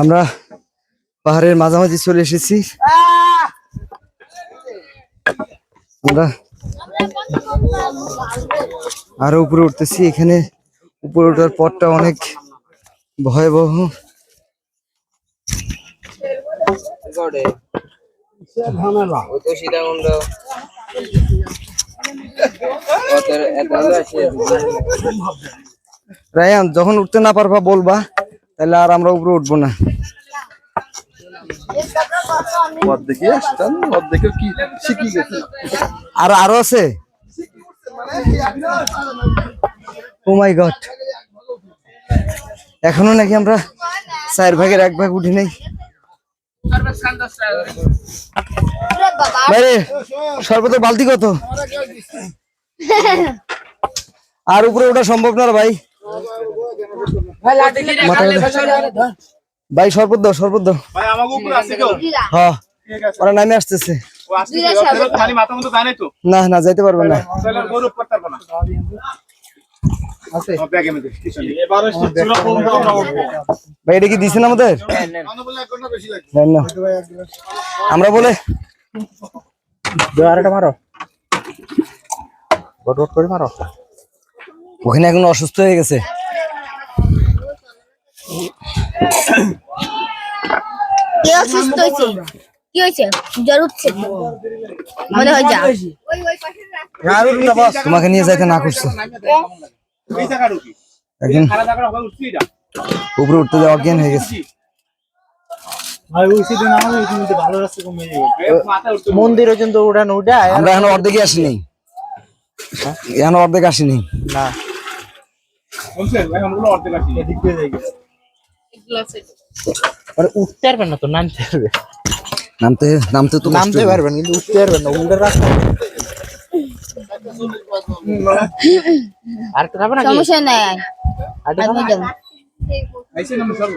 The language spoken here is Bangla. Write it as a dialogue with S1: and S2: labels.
S1: আমরা পাহাড়ের মাঝামাঝি চলে এসেছি। আমরা আরও উপরে উঠতেছি। এখানে উপরে ওঠার পথটা অনেক ভয়াবহ। রায়ান, যখন উঠতে না পারবা, বলবা। তাহলে আর আমরা উপরে উঠবো না। আর আরও আছে? ও মাই গড এখনও নাকি আমরা চার ভাগের এক ভাগ উঠি নাই। সর্বত বালতি কত? আর উপরে ওঠা সম্ভব না রে ভাই। ভাই দাও দাও
S2: কেউ?
S1: হ্যাঁ ওরা নামে আসতেছে।
S2: ও আসছে খালি মাথা মতো জানে তো?
S1: না না যাইতে পারবে না। ভাই এটা কি দিছেন আমাদের
S2: আমরা বলে এক ঘণ্টা বেশি লাগবে
S1: দেন না আমরা বলে
S3: আরেকটা মারো। করে মারো।
S1: ওখানে এখন অসুস্থ হয়ে গেছে।
S4: কে অসুস্থ হয়েছে? কি হয়েছে? জ্বর উঠছে মনে হয় যা।
S1: তোমাকে নিয়ে যাইতে না করছে। একদিন উপরে উঠতে যাওয়া অজ্ঞান হয়ে গেছে।
S3: মন্দির পর্যন্ত উড়ান উঠা
S1: আমরা এখন অর্ধেকে আসিনি। এখন অর্ধেক আসিনি।
S3: না।
S2: অর্ধেক আসি
S3: এদিক দিয়ে যাই। মানে উঠতে পারবেন না তো নামতে পারবে
S1: নামতে নামতে তো
S3: নামতে। পারবেন কিন্তু উঠতে পারবেন না উল্টা রাস্তা। আর তো খাবে না
S4: সমস্যা নাই।
S3: আর
S2: আইসে নাম সর্ব